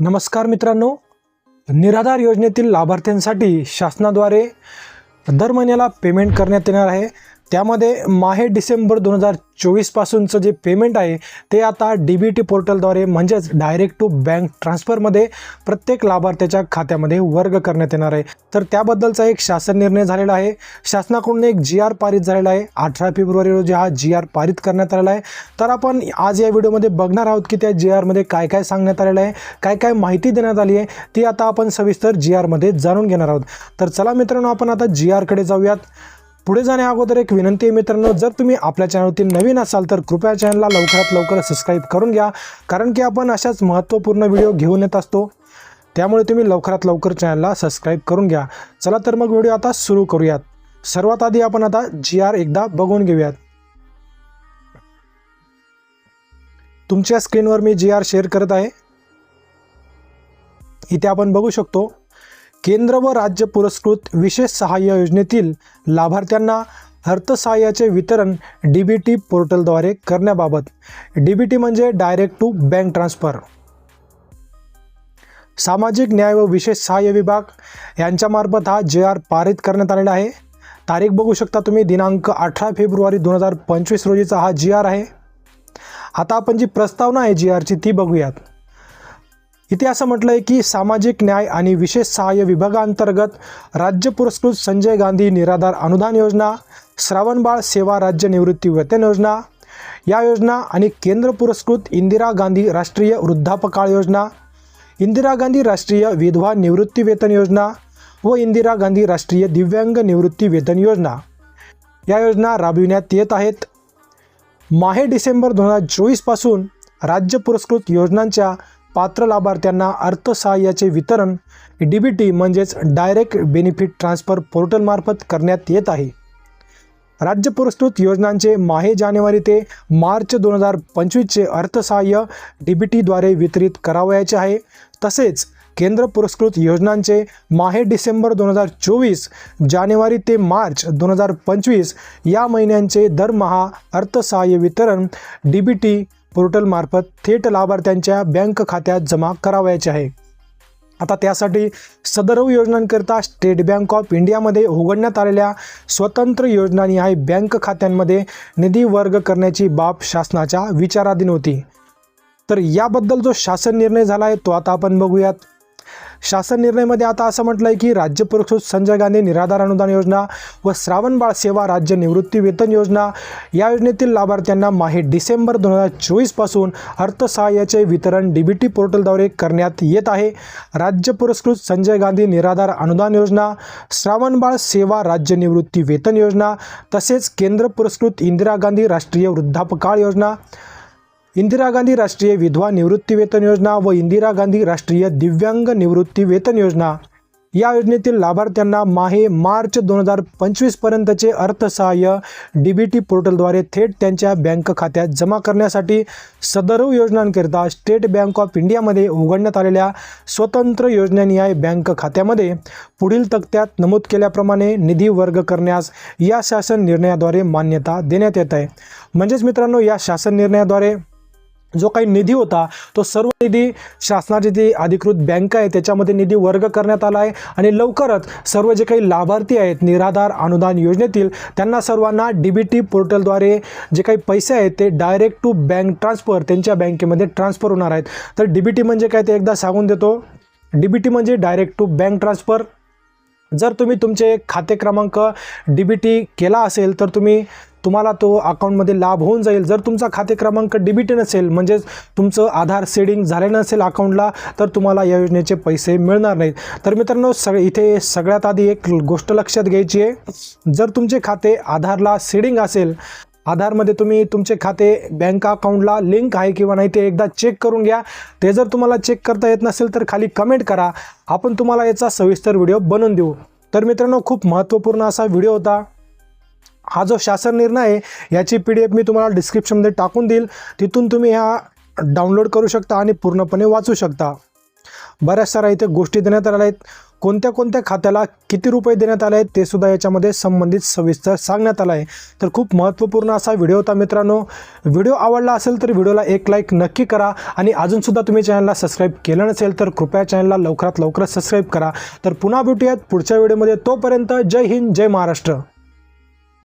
नमस्कार मित्रांनो. निराधार योजनेतील लाभार्थ्यांसाठी शासनाद्वारे दर महिन्याला पेमेंट करण्यात येणार आहे. त्यामध्ये माहे डिसेंबर दोन हजार चोवीसपासूनचं जे पेमेंट आहे ते आता डी बी टी पोर्टलद्वारे म्हणजेच डायरेक्ट टू बँक ट्रान्सफरमध्ये प्रत्येक लाभार्थ्याच्या खात्यामध्ये वर्ग करण्यात येणार आहे. तर त्याबद्दलचा एक शासन निर्णय झालेला आहे. शासनाकडून एक जी आर पारित झालेला आहे. अठरा फेब्रुवारी रोजी हा जी आर पारित करण्यात आलेला आहे. तर आपण आज या व्हिडिओमध्ये बघणार आहोत की त्या जी आरमध्ये काय काय सांगण्यात आलेलं आहे काय काय माहिती देण्यात आली आहे ती आता आपण सविस्तर जी आरमध्ये जाणून घेणार आहोत. तर चला मित्रांनो आपण आता जी आरकडे जाऊयात. पुढे जाण्या अगोदर एक विनंती आहे मित्रांनो जर तुम्ही आपल्या चॅनलवरती नवीन असाल तर कृपया चॅनलला लवकरात लवकर सबस्क्राईब करून घ्या कारण की आपण अशाच महत्त्वपूर्ण व्हिडिओ घेऊन येत असतो. त्यामुळे तुम्ही लवकरात लवकर चॅनलला सबस्क्राईब करून घ्या. चला तर मग व्हिडिओ आता सुरू करूयात. सर्वात आधी आपण आता जी आर एकदा बघून घेऊयात. तुमच्या स्क्रीनवर मी जी आर शेअर करत आहे. इथे आपण बघू शकतो. केंद्र व राज्य पुरस्कृत विशेष सहाय्य योजनेतील लाभार्थ्यांना अर्थसहाय्याचे वितरण डी बी टी पोर्टलद्वारे करण्याबाबत. डी बी टी म्हणजे डायरेक्ट टू बँक ट्रान्सफर. सामाजिक न्याय व विशेष सहाय्य विभाग यांच्यामार्फत हा जे आर पारित करण्यात आलेला आहे. तारीख बघू शकता तुम्ही दिनांक अठरा फेब्रुवारी दोन हजार पंचवीस रोजीचा हा जी आर आहे. आता आपण जी प्रस्तावना आहे जी आरची ती बघूयात. इथे असं म्हटलं आहे की सामाजिक न्याय आणि विशेष सहाय्य विभागांतर्गत राज्य पुरस्कृत संजय गांधी निराधार अनुदान योजना श्रावणबाळ सेवा राज्य निवृत्ती वेतन योजना या योजना आणि केंद्र पुरस्कृत इंदिरा गांधी राष्ट्रीय वृद्धापकाळ योजना इंदिरा गांधी राष्ट्रीय विधवा निवृत्ती वेतन योजना व इंदिरा गांधी राष्ट्रीय दिव्यांग निवृत्ती वेतन योजना. या योजना राबविण्यात येत आहेत. माहे डिसेंबर दोन हजार चोवीसपासून राज्य पुरस्कृत योजनांच्या पात्र लाभार्थ्यांना अर्थसहाय्याचे वितरण डी बी टी म्हणजेच डायरेक्ट बेनिफिट ट्रान्सफर पोर्टलमार्फत करण्यात येत आहे. राज्य पुरस्कृत योजनांचे माहे जानेवारी ते मार्च दोन हजार पंचवीसचे अर्थसहाय्य डी बी टीद्वारे वितरित करावयाचे आहे. तसेच केंद्र पुरस्कृत योजनांचे माहे डिसेंबर दोन हजार चोवीस जानेवारी ते मार्च दोन हजार पंचवीस या महिन्यांचे दरमहा अर्थसहाय्य वितरण डी बी टी पोर्टलमार्फत थेट लाभार्थ्यांच्या बँक खात्यात जमा करावयाचे आहे. आता त्यासाठी सदरव योजनांकरिता स्टेट बँक ऑफ इंडियामध्ये उघडण्यात आलेल्या स्वतंत्र योजना आहे बँक खात्यांमध्ये निधी वर्ग करण्याची बाब शासनाच्या विचाराधीन होती. तर याबद्दल जो शासन निर्णय झाला आहे तो आता आपण बघूयात. शासन निर्णयमध्ये आता असं म्हटलं आहे की राज्य पुरस्कृत संजय गांधी निराधार अनुदान योजना व श्रावणबाळ सेवा राज्य निवृत्ती वेतन योजना या योजनेतील लाभार्थ्यांना माहे डिसेंबर दोन हजार चोवीसपासून अर्थसहाय्याचे वितरण डी बी टी पोर्टलद्वारे करण्यात येत आहे. राज्य पुरस्कृत संजय गांधी निराधार अनुदान योजना श्रावणबाळ सेवा राज्य निवृत्ती वेतन योजना तसेच केंद्र पुरस्कृत इंदिरा गांधी राष्ट्रीय वृद्धापकाळ योजना इंदिरा गांधी राष्ट्रीय विधवा निवृत्ती वेतन योजना व इंदिरा गांधी राष्ट्रीय दिव्यांग निवृत्ती वेतन योजना. या योजनेतील लाभार्थ्यांना माहे मार्च दोन हजार पंचवीसपर्यंतचे अर्थसहाय्य डी बी टी पोर्टलद्वारे थेट त्यांच्या बँक खात्यात जमा करण्यासाठी सदरव योजनांकरिता स्टेट बँक ऑफ इंडियामध्ये उघडण्यात आलेल्या स्वतंत्र योजनानिहाय बँक खात्यामध्ये पुढील तक्त्यात नमूद केल्याप्रमाणे निधी वर्ग करण्यास या शासन निर्णयाद्वारे मान्यता देण्यात येत आहे. म्हणजेच मित्रांनो या शासन निर्णयाद्वारे जो काही निधी होता तो सर्व निधी शासनाची जी अधिकृत बँक आहे त्याच्यामध्ये निधी वर्ग करण्यात आला आहे आणि लवकरच सर्व जे काही लाभार्थी आहेत निराधार अनुदान योजनेतील त्यांना सर्वांना डी बी टी पोर्टलद्वारे जे काही पैसे आहेत ते डायरेक्ट टू बँक ट्रान्सफर त्यांच्या बँकेमध्ये ट्रान्सफर होणार आहेत. तर डी बी टी म्हणजे काय ते एकदा सांगून देतो. डी बी टी म्हणजे डायरेक्ट टू बँक ट्रान्सफर जर तुम्ही तुमचे खाते क्रमांक डी बी टी केला असेल तर तुम्ही तुम्हाला तो अकाउंटमध्ये लाभ होऊन जाईल. जर तुमचा खाते क्रमांक डेबिट नसेल म्हणजेच तुमचं आधार सेडिंग झाले नसेल अकाउंटला तर तुम्हाला या योजनेचे पैसे मिळणार नाहीत. तर मित्रांनो सग इथे सगळ्यात आधी एक गोष्ट लक्षात घ्यायची आहे. जर तुमचे खाते आधारला सेडिंग असेल आधारमध्ये तुम्ही तुमचे खाते बँक अकाउंटला लिंक आहे किंवा नाही ते एकदा चेक करून घ्या. ते जर तुम्हाला चेक करता येत नसेल तर खाली कमेंट करा. आपण तुम्हाला याचा सविस्तर व्हिडिओ बनवून देऊ. तर मित्रांनो खूप महत्त्वपूर्ण असा व्हिडिओ होता. हा जो शासन निर्णय आहे याची पी डी एफ मी तुम्हाला डिस्क्रिप्शनमध्ये टाकून देईल. तिथून तुम्ही ह्या डाउनलोड करू शकता आणि पूर्णपणे वाचू शकता. बऱ्याच साऱ्या इथे गोष्टी देण्यात आल्या आहेत. कोणत्या कोणत्या खात्याला किती रुपये देण्यात आले आहेत ते सुद्धा याच्यामध्ये संबंधित सविस्तर सांगण्यात आलं आहे. तर खूप महत्त्वपूर्ण असा व्हिडिओ होता मित्रांनो. व्हिडिओ आवडला असेल तर व्हिडिओला एक लाईक नक्की करा आणि अजूनसुद्धा तुम्ही चॅनलला सबस्क्राईब केलं नसेल तर कृपया चॅनलला लवकरात लवकरच सबस्क्राईब करा. तर पुन्हा भेटूयात पुढच्या व्हिडिओमध्ये. तोपर्यंत जय हिंद जय महाराष्ट्र.